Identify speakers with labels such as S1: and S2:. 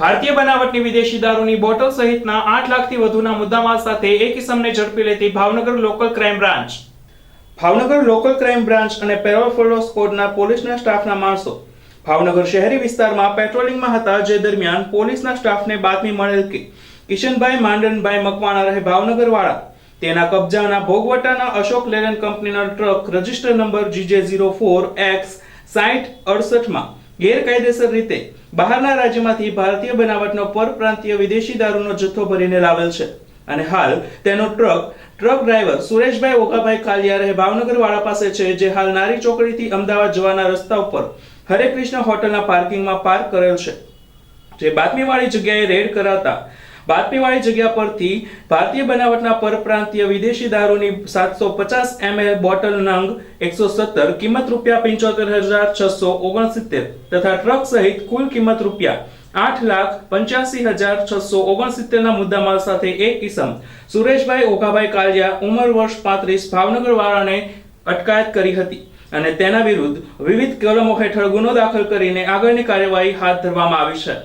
S1: ભારતીય બનાવટની વિદેશી દારૂની બોટલ સહિતના આઠ લાખથી વધુના મુદ્દામાલ સાથે એક ઇસમને ઝડપી લેતી Bhavnagar local crime branch. Bhavnagar local crime branch અને પેરોલ ફોલો સ્કોડના પોલીસના સ્ટાફના માણસો. ભાવનગર શહેરી વિસ્તારમાં પેટ્રોલિંગમાં હતા જે દરમિયાન પોલીસના સ્ટાફને બાતમી મળેલ કે કિશનભાઈ માંડનભાઈ મકવાણા રહે ભાવનગર વાળા તેના કબજાના ભોગવટાના અશોક લેલન કંપનીના truck register number GJ zero four X સાઠ અડસઠમાં ગેરકાયદેસર રીતે બહારના રાજ્યમાંથી ભારતીય બનાવટનો પરપ્રાંતીય વિદેશી દારૂનો જથ્થો ભરીને લાવેલ છે. અને હાલ તેનો truck truck driver Sureshbhai Ogabhai Kaliya Bhavnagar વાળા પાસે છે, જે હાલ નારી ચોકડીથી અમદાવાદ જવાના રસ્તા ઉપર હરે કૃષ્ણ હોટલના પાર્કિંગમાં પાર્ક કરેલ છે. જે બાતમીવાળી જગ્યાએ રેડ કરાતા બાતમીવાળી જગ્યા પરથી ભારતીય બનાવટના પરપ્રાંતીય વિદેશી દારૂની સાતસો પચાસ એમએલ બોટલ નંગ એકસો સત્તર, કિંમત રૂપિયા પંચોતેર હજાર છસો ઓગણસિત્તેર તથા ટ્રક સહિત કુલ કિંમત રૂપિયા આઠ લાખ પંચ્યાસી હજાર છસો ઓગણસિત્તેરના મુદ્દામાલ સાથે એક કિસમ. સુરેશભાઈ ઓઘાભાઈ કાલિયા ઉંમર વર્ષ પાંત્રીસ, ભાવનગર વાળાને અટકાયત કરી હતી અને તેના વિરુદ્ધ વિવિધ કલમો હેઠળ ગુનો દાખલ કરીને આગળની કાર્યવાહી હાથ ધરવામાં આવી છે.